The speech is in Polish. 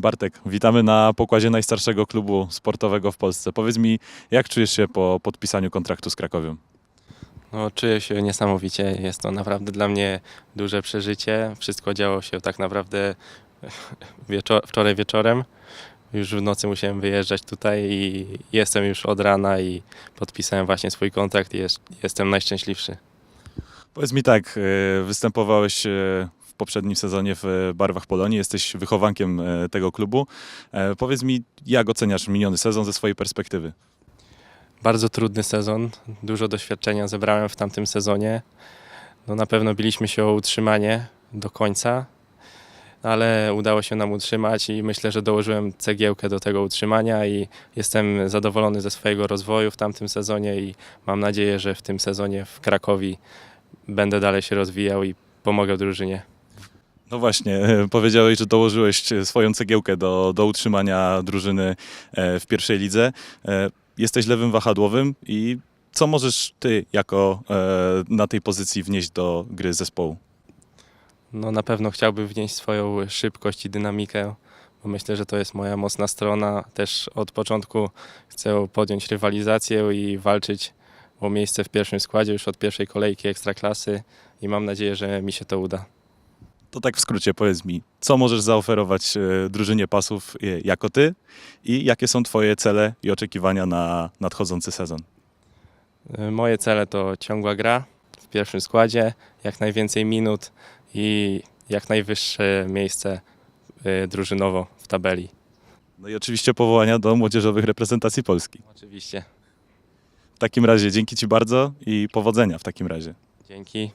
Bartek, witamy na pokładzie najstarszego klubu sportowego w Polsce. Powiedz mi, jak czujesz się po podpisaniu kontraktu z Krakowią? No, czuję się niesamowicie. Jest to naprawdę dla mnie duże przeżycie. Wszystko działo się tak naprawdę wieczo- wczoraj wieczorem. Już w nocy musiałem wyjeżdżać tutaj i jestem już od rana i podpisałem właśnie swój kontrakt i jest, jestem najszczęśliwszy. Powiedz mi tak, e, występowałeś w poprzednim sezonie w barwach Polonii, jesteś wychowankiem e, tego klubu. E, Powiedz mi, jak oceniasz miniony sezon ze swojej perspektywy? Bardzo trudny sezon. Dużo doświadczenia zebrałem w tamtym sezonie. No, na pewno biliśmy się o utrzymanie do końca, ale udało się nam utrzymać i myślę, że dołożyłem cegiełkę do tego utrzymania i jestem zadowolony ze swojego rozwoju w tamtym sezonie i mam nadzieję, że w tym sezonie w Krakowi będę dalej się rozwijał i pomogę drużynie. No właśnie, e, powiedziałeś, że dołożyłeś swoją cegiełkę do, do utrzymania drużyny e, w pierwszej lidze. E, Jesteś lewym wahadłowym i co możesz ty jako na tej pozycji wnieść do gry zespołu? No na pewno chciałbym wnieść swoją szybkość i dynamikę, bo myślę, że to jest moja mocna strona. Też od początku chcę podjąć rywalizację i walczyć o miejsce w pierwszym składzie już od pierwszej kolejki ekstraklasy i mam nadzieję, że mi się to uda. To tak w skrócie powiedz mi, co możesz zaoferować e, drużynie pasów e, jako ty i jakie są twoje cele i oczekiwania na nadchodzący sezon? Y, Moje cele to ciągła gra w pierwszym składzie, jak najwięcej minut i jak najwyższe miejsce y, drużynowo w tabeli. No i oczywiście powołania do młodzieżowych reprezentacji Polski. Oczywiście. W takim razie dzięki ci bardzo i powodzenia w takim razie. Dzięki.